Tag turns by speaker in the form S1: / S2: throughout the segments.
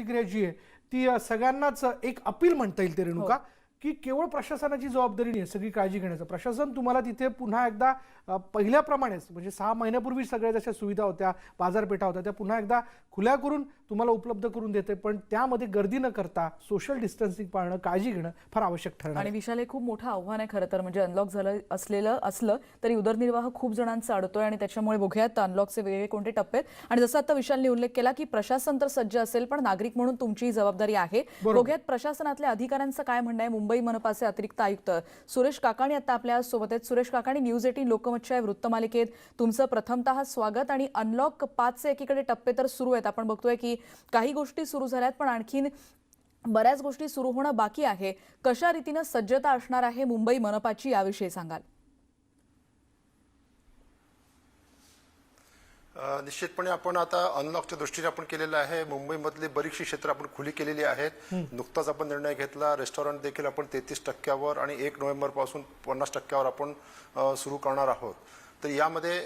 S1: प्रतिक्रिया जी आहे ती सगळ्यांनाच एक अपील म्हणता येईल ते रेणुका की केवळ प्रशासनाची जबाबदारी नाही सगळी काळजी घेण्याचं. प्रशासन तुम्हाला तिथे पुन्हा एकदा पहिल्याप्रमाणेच म्हणजे सहा महिन्यापूर्वी सगळ्या जशा सुविधा होत्या बाजारपेठा होत्या त्या पुन्हा एकदा खुल्या करून तुम्हाला उपलब्ध करून देते पण त्यामध्ये गर्दी न करता सोशल डिस्टन्सिंग पाळणं काळजी घेणं फार आवश्यक ठरणार.
S2: आणि विशाल हे खूप मोठं आव्हान आहे खरं तर. म्हणजे अनलॉक झालं असलेलं असलं तरी उदरनिर्वाह खूप जणांचा अडतोय आणि त्याच्यामुळे बघूयात अनलॉकचे वेगळे कोणते टप्पे आहेत. आणि जसं आता विशालने उल्लेख केला की प्रशासन तर सज्ज असेल पण नागरिक म्हणून तुमची जबाबदारी आहे. बघूयात प्रशासनातल्या अधिकाऱ्यांचं काय म्हणणं आहे. मुंबई मनपाचे अतिरिक्त आयुक्त सुरेश काकाणी आता आपल्यासोबत आहेत. सुरेश काकाणी न्यूज एटीन लोकमतच्या वृत्तमालिकेत तुमचं प्रथमतः स्वागत आणि अनलॉक पाचचे एकीकडे टप्पे तर सुरू आहेत. आपण बघतोय की काही गोष्टी सुरू झाल्यात पण आणखीन बऱ्याच गोष्टी सुरू होणं बाकी आहे. कशा रीतीनं सज्जता असणार आहे मुंबई मनपाची याविषयी सांगाल.
S3: निश्चितपणे आपण आता अनलॉकच्या दृष्टीने आपण केलेलं आहे. मुंबईमधली बरीचशी क्षेत्र आपण खुली केलेली आहेत. नुकताच आपण निर्णय घेतला. रेस्टॉरंट देखील आपण तेहतीस टक्क्यावर आणि एक नोव्हेंबरपासून पन्नास टक्क्यावर आपण सुरू करणार आहोत. तर यामध्ये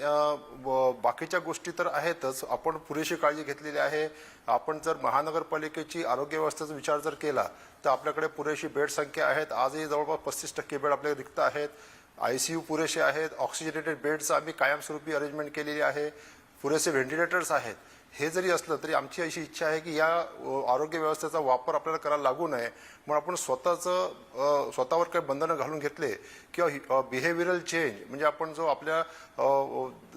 S3: बाकीच्या गोष्टी तर आहेतच. आपण पुरेशी काळजी घेतलेली आहे. आपण जर महानगरपालिकेची आरोग्य व्यवस्थेचा विचार जर केला तर आपल्याकडे पुरेशी बेड संख्या आहेत. आजही जवळपास पस्तीस टक्के बेड आपल्याकडे रिक्त आहेत. आय सी यू पुरेसे आहेत. ऑक्सिजनेटेड बेड्स आम्ही कायमस्वरूपी अरेंजमेंट केलेली आहे. पुरेसे व्हेंटिलेटर्स आहेत. हे जरी असलं तरी आमची अशी इच्छा आहे की या आरोग्य व्यवस्थेचा वापर आपल्याला करायला लागू नये. म्हणून आपण स्वतःचं स्वतःवर काही बंधनं घालून घेतले किंवा बिहेवियरल चेंज म्हणजे आपण जो आपल्या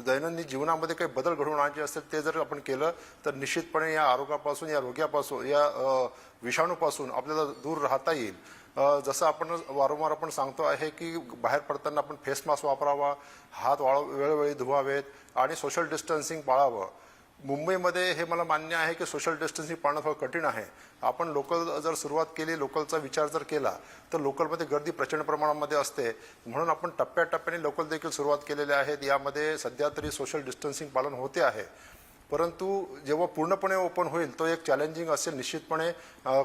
S3: दैनंदिन जीवनामध्ये काही बदल घडवून आणायचे असतील ते जर आपण केलं तर निश्चितपणे या आरोग्यापासून या रोग्यापासून या विषाणूपासून आपल्याला दूर राहता येईल. जसं आपण वारंवार आपण सांगतो आहे की बाहेर पडताना आपण फेस मास्क वापरावा हात वाळ वेळोवेळी धुवावेत आणि सोशल डिस्टन्सिंग पाळावं. मुंबईमध्ये हे मला मान्य आहे की सोशल डिस्टन्सिंग पाळणं थोडं कठीण आहे. आपण लोकल जर सुरुवात केली लोकलचा विचार जर केला तर लोकलमध्ये गर्दी प्रचंड प्रमाणामध्ये असते. म्हणून आपण टप्प्याटप्प्याने लोकल देखील सुरुवात केलेल्या आहेत यामध्ये सध्या तरी सोशल डिस्टन्सिंग पालन होते आहे. परंतु जेव्हा पूर्णपणे ओपन होईल तो एक चॅलेंजिंग असेल. निश्चितपणे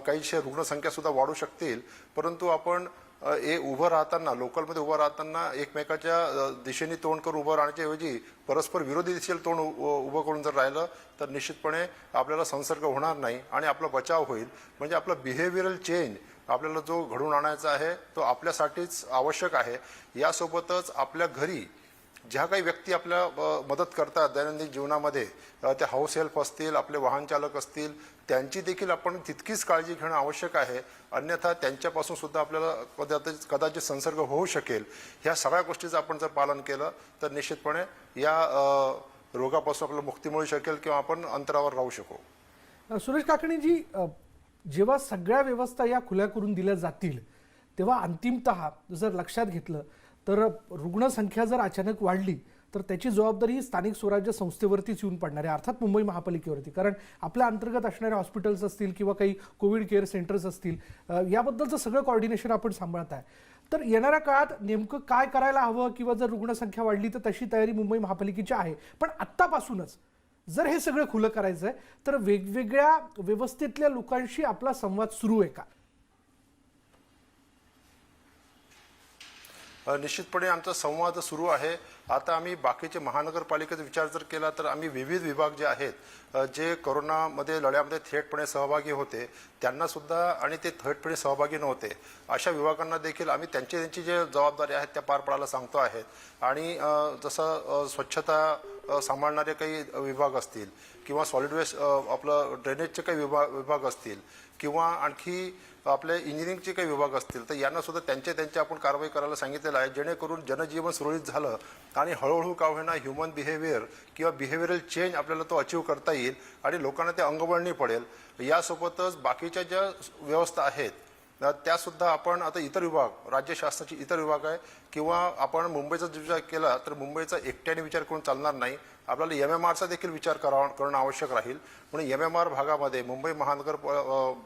S3: काहीशे रुग्णसंख्यासुद्धा वाढू शकतील. परंतु आपण हे उभं राहताना लोकलमध्ये उभं राहताना एकमेकाच्या दिशेने तोंड करून उभं राहण्याच्या ऐवजी परस्पर विरोधी दिशेला तोंड उ- उभं करून जर राहिलं तर निश्चितपणे आपल्याला संसर्ग होणार नाही आणि आपला बचाव होईल. म्हणजे आपला बिहेवियरल चेंज आपल्याला जो घडून आणायचा आहे तो आपल्यासाठीच आवश्यक आहे. यासोबतच आपल्या घरी ज्या काही व्यक्ती आपल्या मदत करतात दैनंदिन जीवनामध्ये ते त्या हाऊस हेल्प असतील आपले वाहन चालक असतील त्यांची देखील आपण तितकीच काळजी घेणं आवश्यक आहे. अन्यथा त्यांच्यापासून सुद्धा आपल्याला कदाचित कदाचित संसर्ग होऊ शकेल. ह्या सगळ्या गोष्टीचं आपण जर पालन केलं तर निश्चितपणे या रोगापासून आपल्याला मुक्ती मिळू शकेल किंवा आपण अंतरावर राहू शकू.
S1: सुरेश काकणीजी जेव्हा सगळ्या व्यवस्था या खुल्या करून दिल्या जातील तेव्हा अंतिमत जर लक्षात घेतलं तर रुग्णसंख्या जर अचानक वाढली तर त्याची जबाबदारी ही स्थानिक स्वराज्य संस्थेवरतीच येऊन पडणार आहे अर्थात मुंबई महापालिकेवरती. कारण आपल्या अंतर्गत असणारे हॉस्पिटल्स असतील किंवा काही कोविड केअर सेंटर्स असतील याबद्दलचं सगळं कॉर्डिनेशन आपण सांभाळत आहे. तर येणाऱ्या काळात नेमकं काय करायला हवं किंवा जर रुग्णसंख्या वाढली तर तशी तयारी मुंबई महापालिकेची आहे. पण आत्तापासूनच जर हे सगळं खुलं करायचं आहे तर वेगवेगळ्या व्यवस्थेतल्या लोकांशी आपला संवाद सुरू आहे का?
S3: निश्चितपणे आमचा संवाद सुरू आहे. आता आम्ही बाकीचे महानगरपालिकेचा विचार जर केला तर आम्ही विविध विभाग जे आहेत जे कोरोनामध्ये लढ्यामध्ये थेटपणे सहभागी होते त्यांनासुद्धा आणि ते थेटपणे सहभागी नव्हते. अशा विभागांना देखील आम्ही त्यांची त्यांची जे जबाबदारी आहेत त्या पार पाडायला सांगतो आहेत आणि जसं स्वच्छता सांभाळणारे काही विभाग असतील किंवा सॉलिड वेस्ट आपलं ड्रेनेजचे काही विभाग विभाग असतील किंवा आणखी आपले इंजिनिअरिंगचे काही विभाग असतील तर यांना सुद्धा त्यांच्या त्यांच्या आपण कारवाई करायला सांगितलेलं आहे जेणेकरून जनजीवन सुरळीत झालं आणि हळूहळू का होईना ह्युमन बिहेवियर किंवा बिहेवियरल चेंज आपल्याला तो अचीव करता येईल आणि लोकांना ते अंगवळणी पडेल. यासोबतच बाकीच्या ज्या व्यवस्था आहेत त्यासुद्धा आपण आता इतर विभाग राज्य शासनाचे इतर विभाग आहे किंवा आपण मुंबईचा विचार केला तर मुंबईचा एकट्याने विचार करून चालणार नाही. आपल्याला एम एम आरचा देखील विचार करा करणं आवश्यक राहील. म्हणून एम एम आर भागामध्ये मुंबई महानगर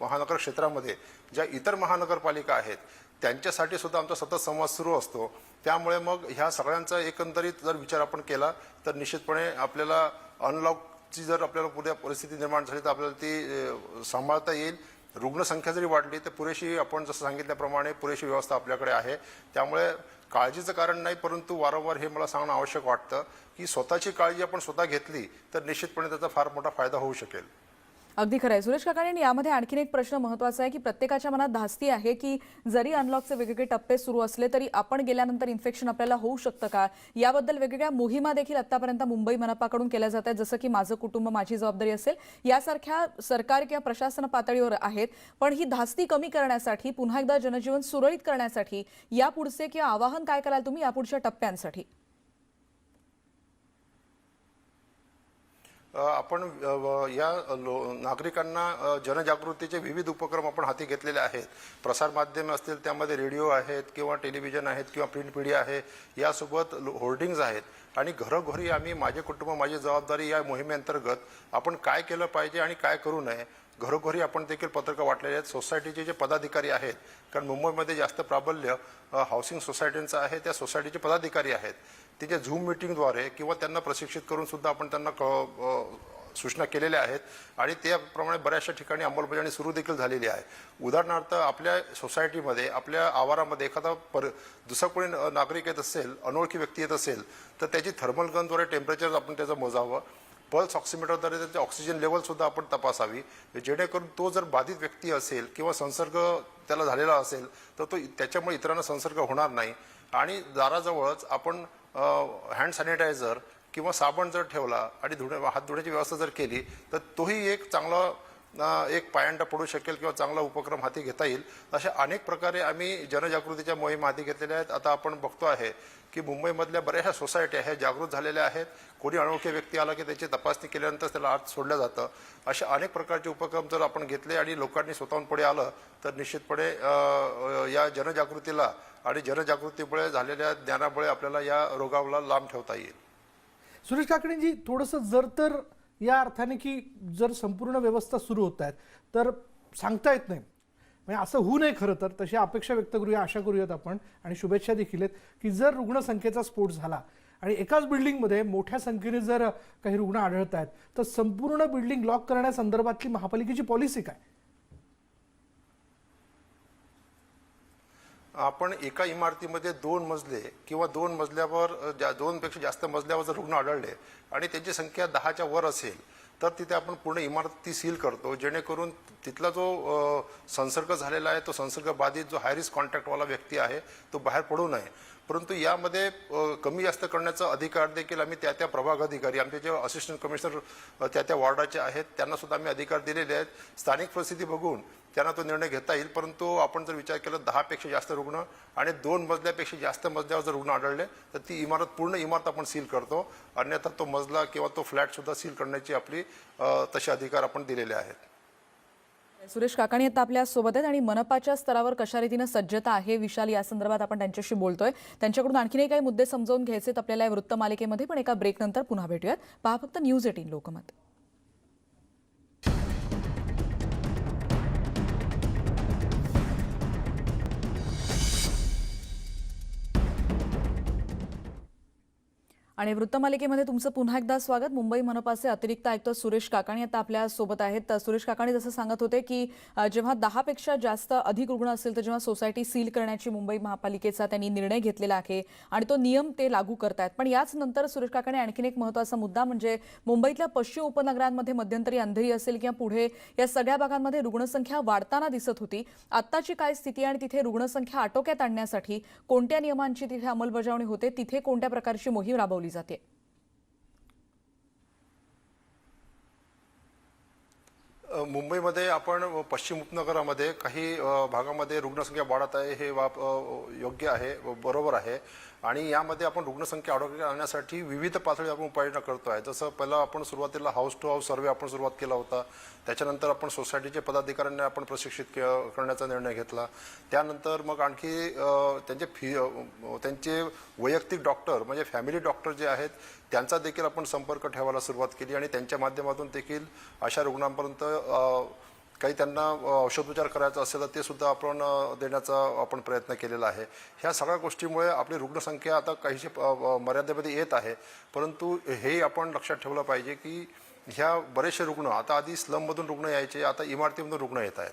S3: महानगर क्षेत्रामध्ये ज्या इतर महानगरपालिका आहेत त्यांच्यासाठी सुद्धा आमचा सतत संवाद सुरू असतो. त्यामुळे मग ह्या सगळ्यांचा एकंदरीत जर विचार आपण केला तर निश्चितपणे आपल्याला अनलॉकची जर आपल्याला पुढे परिस्थिती निर्माण झाली तर आपल्याला ती सांभाळता येईल. रुग्णसंख्या जरी वाढली तर पुरेशी आपण जसं सांगितल्याप्रमाणे पुरेशी व्यवस्था आपल्याकडे आहे. त्यामुळे काळजीचं कारण नाही परंतु वारंवार हे मला सांगणं आवश्यक वाटतं की स्वतःची काळजी आपण स्वतः घेतली तर निश्चितपणे त्याचा फार मोठा फायदा होऊ शकेल.
S2: अगदी खरं आहे. सुरेश काकाणी आणि यामध्ये आणखीन एक प्रश्न महत्त्वाचा आहे की प्रत्येकाच्या मनात धास्ती आहे की जरी अनलॉकचे वेगवेगळे टप्पे सुरू असले तरी आपण गेल्यानंतर इन्फेक्शन आपल्याला होऊ शकतं का? याबद्दल वेगवेगळ्या मोहिमा देखील आतापर्यंत मुंबई मनपाकडून केल्या जात आहेत. जसं की माझं कुटुंब माझी जबाबदारी असेल यासारख्या सरकार किंवा प्रशासन पातळीवर आहेत. पण ही धास्ती कमी करण्यासाठी पुन्हा एकदा जनजीवन सुरळीत करण्यासाठी यापुढचे किंवा आवाहन काय कराल तुम्ही? यापुढच्या टप्प्यांसाठी.
S3: आपण या लो- नागरिकांना जनजागृतीचे विविध उपक्रम आपण हाती घेतलेले आहेत. प्रसारमाध्यमे असतील त्यामध्ये रेडिओ आहेत किंवा टेलिव्हिजन आहेत किंवा प्रिंट मीडिया आहे यासोबत लो- होर्डिंग्ज आहेत. आणि घरोघरी आम्ही माझे कुटुंब माझी जबाबदारी या मोहिमेअंतर्गत आपण काय केलं पाहिजे आणि काय करू नये घरोघरी आपण देखील पत्रकं वाटलेली आहेत. सोसायटीचे जे पदाधिकारी आहेत कारण मुंबईमध्ये जास्त प्राबल्य हाऊसिंग सोसायटींचं आहे त्या सोसायटीचे पदाधिकारी आहेत. ते झूम मिटिंगद्वारे किंवा त्यांना प्रशिक्षित करून सुद्धा आपण त्यांना क सूचना केलेल्या आहेत. आणि त्याप्रमाणे बऱ्याचशा ठिकाणी अंमलबजावणी सुरू देखील झालेली आहे. उदाहरणार्थ आपल्या सोसायटीमध्ये आपल्या आवारामध्ये एखादा पर दुसरा कोणी नागरिक येत असेल अनोळखी व्यक्ती येत असेल तर त्याची थर्मल गनद्वारे टेम्परेचर आपण त्याचं मोजावं. पल्स ऑक्सिमीटरद्वारे त्याची ऑक्सिजन लेवलसुद्धा आपण तपासावी. जेणेकरून तो जर बाधित व्यक्ती असेल किंवा संसर्ग त्याला झालेला असेल तर तो त्याच्यामुळे इतरांना संसर्ग होणार नाही. आणि दाराजवळच आपण हँड सॅनिटायझर किंवा साबण जर ठेवला आणि धुणे हात धुण्याची व्यवस्था जर केली तर तोही एक चांगला एक पायंडा पडू शकेल किंवा चांगला उपक्रम हाती घेता येईल अशा अनेक प्रकारे आम्ही जनजागृतीच्या मोहीम हाती घेतलेल्या आहेत. आता आपण बघतो आहे की मुंबईमधल्या बऱ्याचशा सोसायट्या आहेत जागृत झालेल्या आहेत. कोणी अनोळखी व्यक्ती आला की त्याची तपासणी केल्यानंतर त्याला आत सोडलं जातं. अशा अनेक प्रकारचे उपक्रम जर आपण घेतले आणि लोकांनी स्वतःहून पुढे आलं तर निश्चितपणे या जनजागृतीला आणि जनजागृतीमुळे झालेल्या ज्ञानामुळे आपल्याला या रोगाला लांब ठेवता येईल.
S1: सुरेश काकडेंजी थोडंसं जर तर या अर्थाने की जर संपूर्ण व्यवस्था सुरू होत आहेत तर सांगता येत नाही. म्हणजे असं होऊ नये खरं तर तशी अपेक्षा व्यक्त करूया आशा करूयात आपण आणि शुभेच्छा देखील आहेत की जर रुग्णसंख्येचा स्फोट झाला आणि एकाच बिल्डिंगमध्ये मोठ्या संख्येने जर काही रुग्ण आढळत आहेत तर संपूर्ण बिल्डिंग लॉक करण्यासंदर्भातली महापालिकेची पॉलिसी काय?
S3: आपण एका इमारतीमध्ये दोन मजले किंवा दोन मजल्यावर ज्या दोनपेक्षा जास्त मजल्यावर जर रुग्ण आढळले आणि त्यांची संख्या दहाच्या वर असेल तर तिथे आपण पूर्ण इमारत ती सील करतो जेणेकरून तिथला जो संसर्ग झालेला आहे तो संसर्ग बाधित जो हायरिस्क कॉन्टॅक्टवाला व्यक्ती आहे तो बाहेर पडू नये. परंतु यामध्ये कमी जास्त करण्याचा अधिकार देखील आम्ही त्या त्या प्रभाग अधिकारी आमचे जे असिस्टंट कमिशनर त्या त्या वॉर्डाचे आहेत त्यांना सुद्धा आम्ही अधिकार दिलेले आहेत. स्थानिक परिस्थिती बघून त्यांना तो निर्णय घेता येईल परंतु आपण जर विचार केला दहापेक्षा जास्त रुग्ण आणि दोन मजल्यापेक्षा जास्त मजल्यावर जर रुग्ण आढळले तर ती इमारत पूर्ण इमारत आपण सील करतो. अन्यथा तो मजला किंवा तो फ्लॅटसुद्धा सील करण्याची आपली तसे अधिकार आपण दिलेले आहेत.
S2: सुरेश काकाणी आता आपल्यासोबत आहेत आणि मनपाच्या स्तरावर कशा रीतीनं सज्जता आहे विशाल या संदर्भात आपण त्यांच्याशी बोलतोय. त्यांच्याकडून आणखीनही काही मुद्दे समजावून घ्यायचे आहेत आपल्याला या वृत्तमालिकेमध्ये पण एका ब्रेक नंतर पुन्हा भेटूयात. पहा फक्त न्यूज एटीन लोकमत. आणि वृत्तमालिकेमध्ये तुमचं पुन्हा एकदा स्वागत. मुंबई मनपाचे अतिरिक्त आयुक्त सुरेश काकाणी आता आपल्यासोबत आहेत. तर सुरेश काकाणी जसं सांगत होते की जेव्हा दहापेक्षा जास्त अधिक रुग्ण असेल तर जेव्हा सोसायटी सील करण्याची मुंबई महापालिकेचा त्यांनी निर्णय घेतलेला आहे आणि तो नियम ते लागू करतायत. पण याच नंतर सुरेश काकाणी आणखीन एक महत्त्वाचा मुद्दा म्हणजे मुंबईतल्या पश्चिम उपनगरांमध्ये मध्यंतरी अंधेरी असेल किंवा पुढे या सगळ्या भागांमध्ये रुग्णसंख्या वाढताना दिसत होती. आत्ताची काय स्थिती आणि तिथे रुग्णसंख्या आटोक्यात आणण्यासाठी कोणत्या नियमांची तिथे अंमलबजावणी होते? तिथे कोणत्या प्रकारची मोहीम राबवली जाते
S3: मुंबईमध्ये आपण पश्चिम उपनगरामध्ये काही भागामध्ये रुग्णसंख्या वाढत आहे हे वाप योग्य आहे बरोबर आहे. आणि यामध्ये आपण रुग्णसंख्या आटोक्यात आणण्यासाठी विविध पातळी आपण उपाययोजना करतो आहे. जसं पहिला आपण सुरुवातीला हाऊस टू हाऊस सर्वे आपण सुरुवात केला होता. त्याच्यानंतर आपण सोसायटीचे पदाधिकाऱ्यांना आपण प्रशिक्षित करण्याचा निर्णय घेतला. त्यानंतर मग आणखी त्यांचे फी त्यांचे वैयक्तिक डॉक्टर म्हणजे फॅमिली डॉक्टर जे आहेत त्यांचा देखील आपण संपर्क ठेवायला सुरुवात केली आणि त्यांच्या माध्यमातून देखील अशा रुग्णांपर्यंत काही त्यांना औषधोपचार करायचा असेल तर ते सुद्धा आपण देण्याचा आपण प्रयत्न केलेला आहे. ह्या सगळ्या गोष्टीमुळे आपली रुग्णसंख्या आता काहीशी मर्यादेमध्ये येत आहे. परंतु हे आपण लक्षात ठेवलं पाहिजे की ह्या बरेचसे रुग्ण आता आधी स्लममधून रुग्ण यायचे आता इमारतीमधून रुग्ण येत आहेत.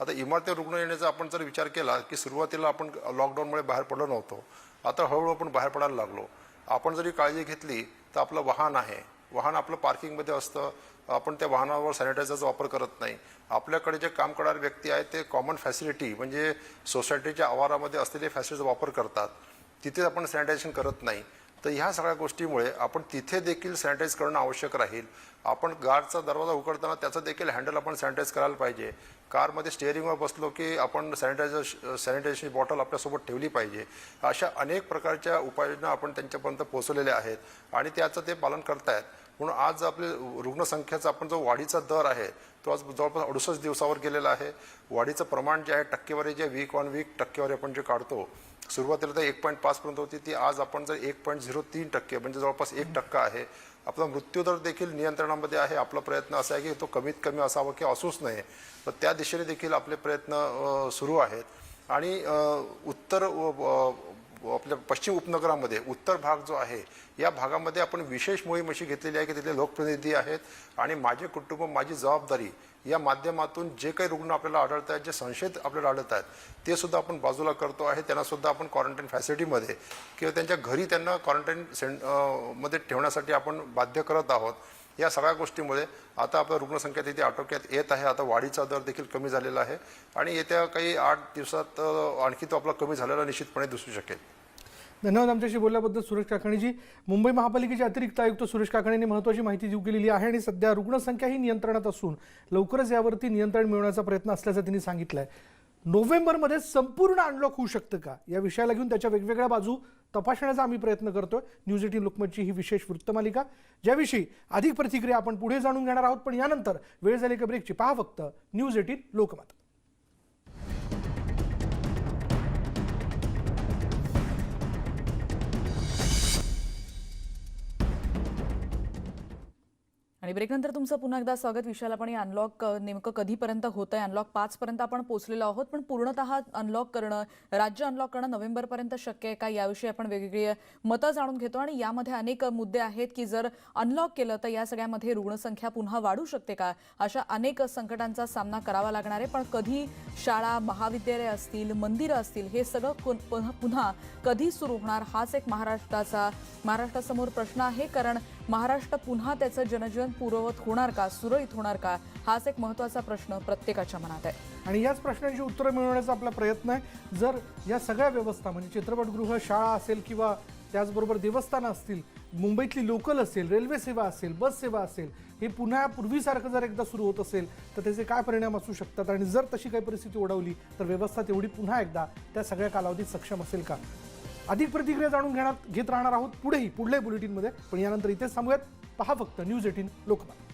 S3: आता इमारतीवर रुग्ण येण्याचा आपण जर विचार केला की सुरुवातीला आपण लॉकडाऊनमुळे बाहेर पडलो नव्हतो. आता हळूहळू आपण बाहेर पडायला लागलो. आपण जरी काळजी घेतली तर आपलं वाहन आहे. वाहन आपलं पार्किंगमध्ये असतं. आपण त्या वाहनावर सॅनिटायझरचा वापर करत नाही. आपल्याकडे जे काम करणारे व्यक्ती आहेत ते कॉमन फॅसिलिटी म्हणजे सोसायटीच्या आवारामध्ये असलेले फॅसिलिटीचा वापर करतात. तिथे आपण सॅनिटायझेशन करत नाही. तर ह्या सगळ्या गोष्टीमुळे आपण तिथे देखील सॅनिटाईज करणं आवश्यक राहील. आपण गारचा दरवाजा उघडताना त्याचं देखील हँडल आपण सॅनिटाईज करायला पाहिजे. कारमध्ये स्टेअरिंगवर बसलो की आपण सॅनिटायझर सॅनिटायझेशन बॉटल आपल्यासोबत ठेवली पाहिजे. अशा अनेक प्रकारच्या उपाययोजना आपण त्यांच्यापर्यंत पोहोचवलेल्या आहेत आणि त्याचं ते पालन करतायत. म्हणून आज आपले रुग्णसंख्येचा आपण जो वाढीचा दर आहे तो आज जवळपास अडुसष्ट दिवसावर गेलेला आहे. वाढीचं प्रमाण जे आहे टक्केवारी जे वीक ऑन वीक टक्केवारी आपण जे काढतो सुरुवातीला तर एक पॉईंट पाचपर्यंत होती ती आज आपण जर एक पॉईंट झिरो तीन टक्के म्हणजे जवळपास एक टक्का आहे आपला मृत्यूदर देखील नियंत्रणामध्ये आहे. आपला प्रयत्न असा आहे की तो कमीत कमी असावा की असूच नये. तर त्या दिशेने देखील आपले प्रयत्न सुरू आहेत. आणि उत्तर व- आपल्या पश्चिम उपनगरामध्ये उत्तर भाग जो आहे या भागामध्ये आपण विशेष मोहीम अशी घेतलेली आहे की तिथले लोकप्रतिनिधी आहेत आणि माझे कुटुंब माझी जबाबदारी या माध्यमातून जे काही रुग्ण आपल्याला आढळत आहेत जे संशयित आपल्याला आढळत आहेत ते सुद्धा आपण बाजूला करतो आहे. त्यांना सुद्धा आपण क्वारंटाईन फॅसिलिटीमध्ये किंवा त्यांच्या घरी त्यांना क्वारंटाईन सेंटमध्ये ठेवण्यासाठी आपण बाध्य करत आहोत. या सगळ्या गोष्टीमुळे आता आपल्या रुग्णसंख्या तिथे आटोक्यात येत आहे. आता वाढीचा दर देखील कमी झालेला आहे आणि येत्या काही आठ दिवसात आणखी तो आपला कमी झालेला निश्चितपणे दिसू शकेल.
S1: धन्यवाद आमच्याशी बोलल्याबद्दल सुरेश काकाणीजी. मुंबई महापालिकेचे अतिरिक्त आयुक्त सुरेश काकाणींनी महत्त्वाची माहिती देऊ केलेली आहे आणि सध्या रुग्णसंख्या ही नियंत्रणात असून लवकरच यावरती नियंत्रण मिळवण्याचा प्रयत्न असल्याचं त्यांनी सांगितलं आहे नोव्हेंबरमध्ये संपूर्ण अनलॉक होऊ शकतं का? या विषयाला घेऊन त्याच्या वेगवेगळ्या बाजू तपासण्याचा आम्ही प्रयत्न करतोय. न्यूज एटीन लोकमतची ही विशेष वृत्तमालिका. ज्याविषयी अधिक प्रतिक्रिया आपण पुढे जाणून घेणार आहोत पण यानंतर वेळ झाली का ब्रेकची पहा फक्त न्यूज एटीन लोकमत.
S2: आणि ब्रेकनंतर तुमचं पुन्हा एकदा स्वागत. विशाल आपण हे अनलॉक नेमकं कधीपर्यंत होतं आहे अनलॉक पाचपर्यंत आपण पोहोचलेलो आहोत पण पूर्णतः अनलॉक करणं राज्य अनलॉक करणं नोव्हेंबरपर्यंत शक्य आहे का? याविषयी आपण वेगवेगळी मतं जाणून घेतो आणि यामध्ये अनेक मुद्दे आहेत की जर अनलॉक केलं तर या सगळ्यामध्ये रुग्णसंख्या पुन्हा वाढू शकते का? अशा अनेक संकटांचा सामना करावा लागणार आहे. पण कधी शाळा महाविद्यालय असतील मंदिरं असतील हे सगळं कोण- पुन्हा- पुन्हा कधी सुरू होणार? हाच एक महाराष्ट्राचा महाराष्ट्रासमोर प्रश्न आहे. कारण महाराष्ट्र पुन्हा त्याचं जनजीवन पूर्ववत होणार का सुरळीत होणार का हाच एक महत्त्वाचा प्रश्न प्रत्येकाच्या मनात आहे.
S1: आणि याच प्रश्नांची उत्तरं मिळवण्याचा आपला प्रयत्न आहे. जर या सगळ्या व्यवस्था म्हणजे चित्रपटगृह शाळा असेल किंवा त्याचबरोबर देवस्थानं असतील मुंबईतली लोकल असेल रेल्वे सेवा असेल बस सेवा असेल हे पुन्हा पूर्वीसारखं जर एकदा सुरू होत असेल तर त्याचे काय परिणाम असू शकतात? आणि जर तशी काही परिस्थिती ओढवली तर व्यवस्था तेवढी पुन्हा एकदा त्या सगळ्या कालावधीत सक्षम असेल का? अधिक प्रतिक्रिया जाणून घेण्यात घेत राहणार आहोत पुढेही पुढल्याही बुलेटिनमध्ये पण यानंतर इथेच सांगूयात पहा फक्त न्यूज एटीन लोकमत.